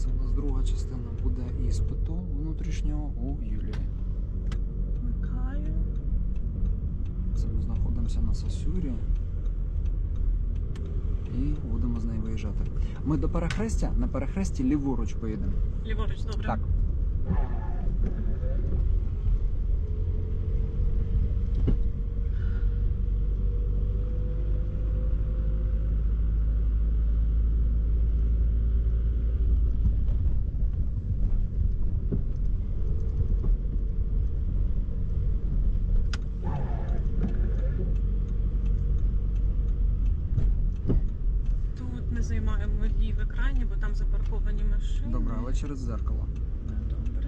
Це у нас друга частина буде іспиту внутрішнього у Юлії. Вмикаю. Це ми знаходимося на Сосюрі. І будемо з неї виїжджати. Ми до перехрестя, на перехресті ліворуч поїдемо. Ліворуч, добре. Так. Тут не займаємо водій в екрані, бо там машини. Добре, але через зеркало.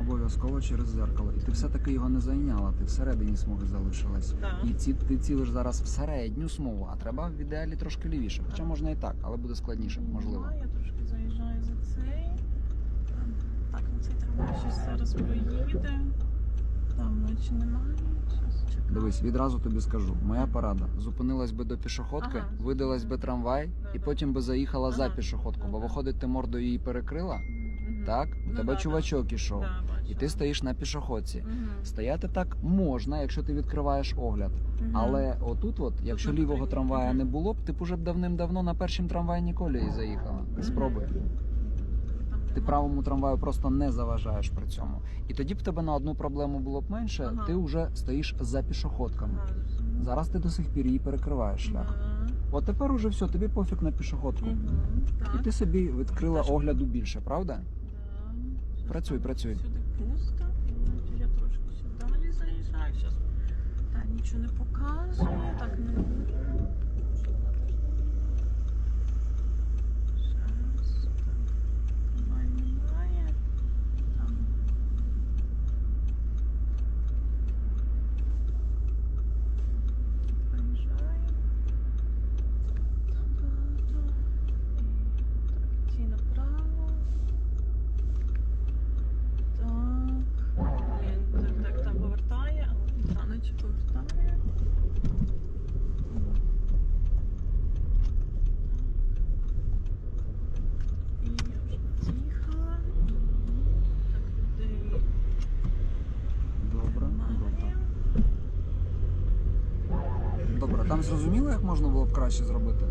Обов'язково через зеркало. І ти все-таки його не зайняла, ти всередині смуги залишилась. Так. І ці, ти цілиш зараз в середню смугу, а треба в ідеалі трошки лівіше. Хоча можна і так, але буде складніше, можливо. Ну, Я трошки заїжджаю за цей. Так, на цей трамвай щось зараз проїде. Там наче немає. Дивись, відразу тобі скажу. Моя порада. Зупинилась би до пішоходки, Ага. видалась би трамвай і потім би заїхала за Ага. пішоходку. Бо виходить, ти мордою її перекрила, так? У Ну, тебе да, чувачок ішов. Да. І ти стоїш на пішоходці. Мгм. Стояти так можна, якщо ти відкриваєш огляд. Мгм. Але отут, от, якщо на лівого трамвая Мгм. не було б, ти б уже давним-давно на першім трамвайній колії заїхала. Спробуй. Ти правому трамваю просто не заважаєш при цьому. І тоді б тебе на одну проблему було б менше, Ага. ти вже стоїш за пішоходками. Ага. Зараз ти до сих пір її перекриваєш шлях. Да. От тепер уже все, тобі пофіг на пішоходку. Так. І ти собі відкрила Теж. огляду більше, правда? Да. Працюй, працюй. Сюди пусто. Я трошки сюди далі заїжджаю. Нічого не показує. Так, не можу. Що вона теж не- Щас. Так. Трамвай немає. Там. Проїжджаю. Та-та-та. І так, ті направо. Так. Блін, так, так, там повертає, але та наче повертає. І я вже під'їхала. Так, людей Добре, немає. добре. Добре, там зрозуміло, як можна було б краще зробити?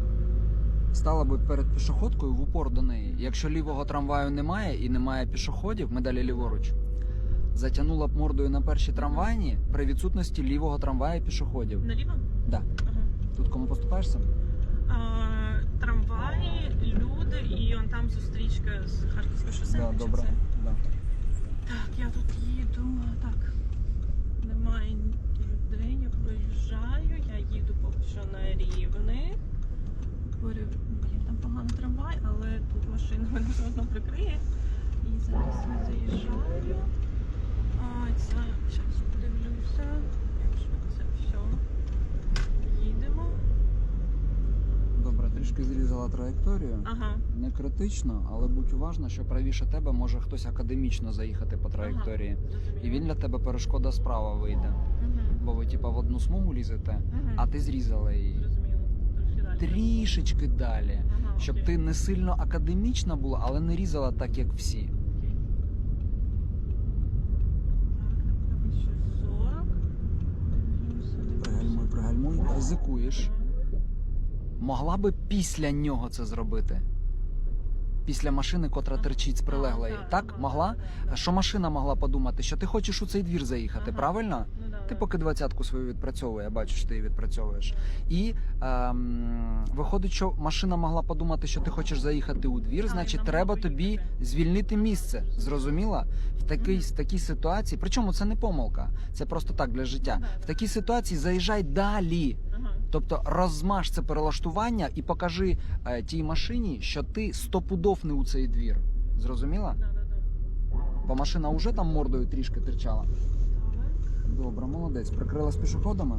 Стала би перед пішоходкою в упор до неї. Якщо лівого трамваю немає і немає пішоходів, ми далі ліворуч. Затягнула б мордою на перші трамвайні при відсутності лівого трамвая і пішоходів. Наліво? Да. Ага. Тут кому поступаєшся? А, трамваї, люди і он там зустрічка з Харківського шосе. Да, добре. це? Да. Так, я тут їду. Так. Немає людей, я проїжджаю, я їду поки на рівних. Блін, там поганий трамвай, але тут машина мене все одно прикриє. І зараз я заїжджаю. А, це зараз подивлюся, якщо це все. Їдемо. Добре, трішки зрізала траєкторію. Ага. Не критично, але будь уважна, що правіше тебе може хтось академічно заїхати по траєкторії. Зрозуміло. І він для тебе перешкода справа вийде. Мгм. Бо ви типа в одну смугу лізете, Мгм. а ти зрізала її. Трішечки далі. Ага, Щоб ти не сильно академічна була, але не різала так, як всі. Так, напевно, ще 40. Дивлюся, дивлюся. Пригальмуй, пригальмуй, ризикуєш. Могла би після нього це зробити. Після машини, котра терчить з прилеглої. Так, могла? да, да. Що машина могла подумати, що ти хочеш у цей двір заїхати, Ага. правильно? Ну, да, Ти поки двадцятку свою відпрацьовує, я бачу, що ти її відпрацьовуєш. І ем, виходить, що машина могла подумати, що ти хочеш заїхати у двір, значить, треба тобі звільнити місце. Зрозуміла? В такій, в такій ситуації, причому це не помилка, це просто так для життя. Ну, В такій ситуації заїжджай далі. Тобто розмаж це перелаштування і покажи е, тій машині, що ти стопудов не у цей двір. Зрозуміла? Бо машина вже там мордою трішки терчала. Добре, молодець. Прикрила з пішоходами.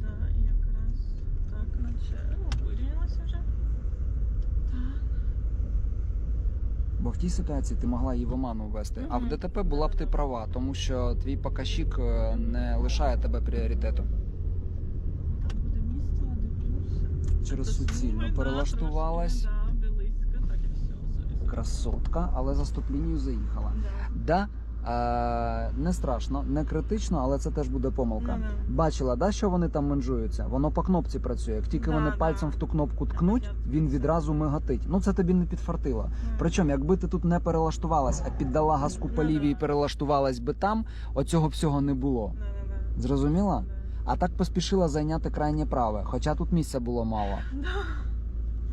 Да, і якраз так, наче ну, вирівнялася вже. Бо в тій ситуації ти могла її в оману ввести. А в Мгм. ДТП була б ти права, тому що твій показчик е, не лишає тебе пріоритету. Там буде місце, дивлюся. Через Тобто суцільно смуги, да, перелаштувалась. трошки, Да, близько, так і все. Sorry, sorry. красотка, але за стоп-лінію заїхала. Да. Да, е, не страшно, не критично, але це теж буде помилка. Ну-ну. Бачила, да, що вони там менжуються? Воно по кнопці працює. Як тільки Да, вони да. пальцем в ту кнопку ткнуть, він відразу мигатить. Ну це тобі не підфартило. Мгм. Причому, якби ти тут не перелаштувалась, а піддала газку по Ну, лівій і перелаштувалась би там, оцього всього не було. Да-да-да. Зрозуміла? А так поспішила зайняти крайнє праве, хоча тут місця було мало.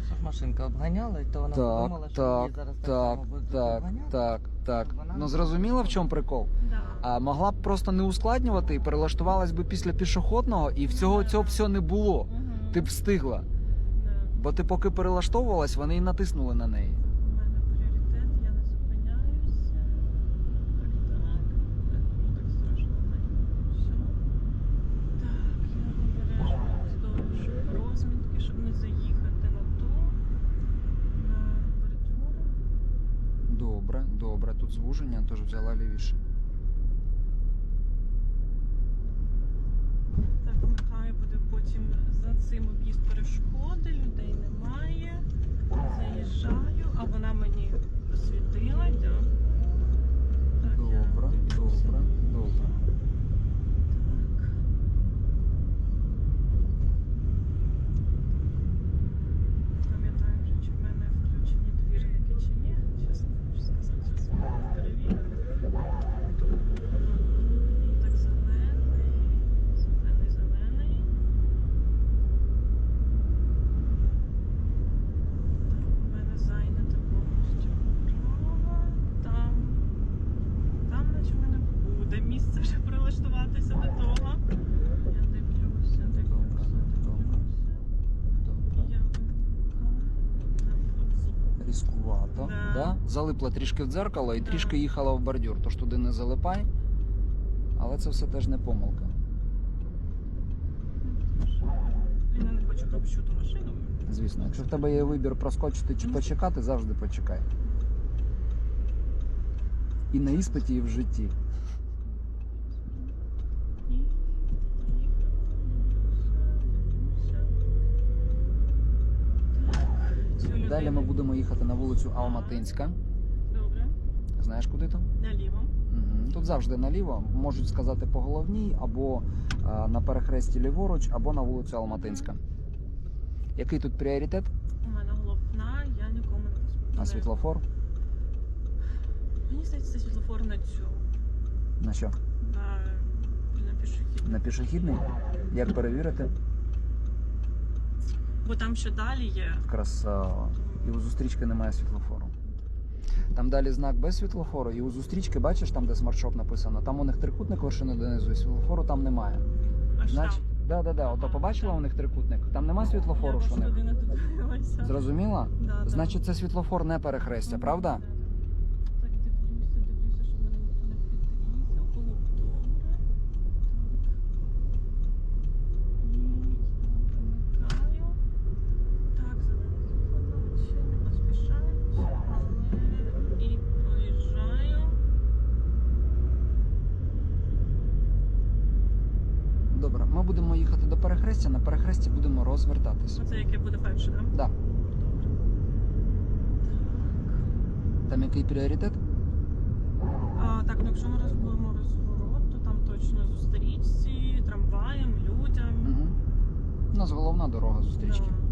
Щоб машинка обганяла, і то вона Так, подумала, що так, її зараз так, Так, само будуть так, обганяти. так, так. Вона Ну не зрозуміла, в чому прикол? Да. А могла б просто не ускладнювати і перелаштувалась би після пішохідного, і всього цього все не було. Мгм. Ти б встигла. Да. Бо ти поки перелаштовувалась, вони і натиснули на неї. У мене пріоритет, я не зупиняюся. Так, так. Не так страшно не все. Так, я обережно вздовж розмітки, щоб не заїхати на ту, на бордюр. Добре. Тут звуження, тож взяла лівіше. Так, нехай буде потім за цим об'їзд перешкоди, людей немає. Заїжджаю, а вона мені просвітила, дякую. Так, я Добре, дивлюся. добре, добре. Так. Пам'ятаю вже, чи в мене включені двірники, чи ні. Чесно хочу сказати, зараз я перевірю. Так, зелений, зелений, зелений. Так, у мене зайнято повністю право. Там, там наче в мене буде вже прилаштуватися до того. Я дивлюся, дивлюся, дивлюся. Різкувато. Да. Да. Залипла трішки в дзеркало і Да. трішки їхала в бордюр, тож туди не залипай. Але це все теж не помилка. Я не хочу пропущу ту машину. Звісно, якщо в тебе є вибір проскочити чи почекати, завжди почекай. І на іспиті, і в житті. І поїхала. Далі ми будемо їхати на вулицю Алматинська. Добре. Знаєш, куди то? Наліво. Тут завжди наліво. Можуть сказати по головній, або а, на перехресті ліворуч, або на вулицю Алматинська. Який тут пріоритет? У мене головна, я нікому не розповідаю. На світлофор? Мені здається, це світлофор на цю. На що? На, на пішохідну. На пішохідний? Як перевірити? Бо там ще далі є. Красава. І у зустрічки немає світлофору. Там далі знак без світлофору, і у зустрічки, бачиш, там, де смартшоп написано, там у них трикутник вершини донизу, і світлофору там немає. Аж там. да, да, да. Ото побачила у них трикутник. Там нема світлофору, що не. Зрозуміла? Да, да. Значить, це світлофор не перехрестя, правда? да, да. Так, дивлюся, дивлюся, щоб мене ніхто не підрізав. Було б добре. Так. І вимикаю. Так, зелене світло ще не поспішають, але і проїжджаю. Добре, ми будемо їхати до перехрестя, на перехресті будемо розвертатися. Оце яке буде перше, так? Да. Добре. Там який пріоритет? А, так, ну якщо ми розбудемо розворот, то там точно зустрічці, трамваєм, людям. Угу. У нас головна дорога зустрічки. Да.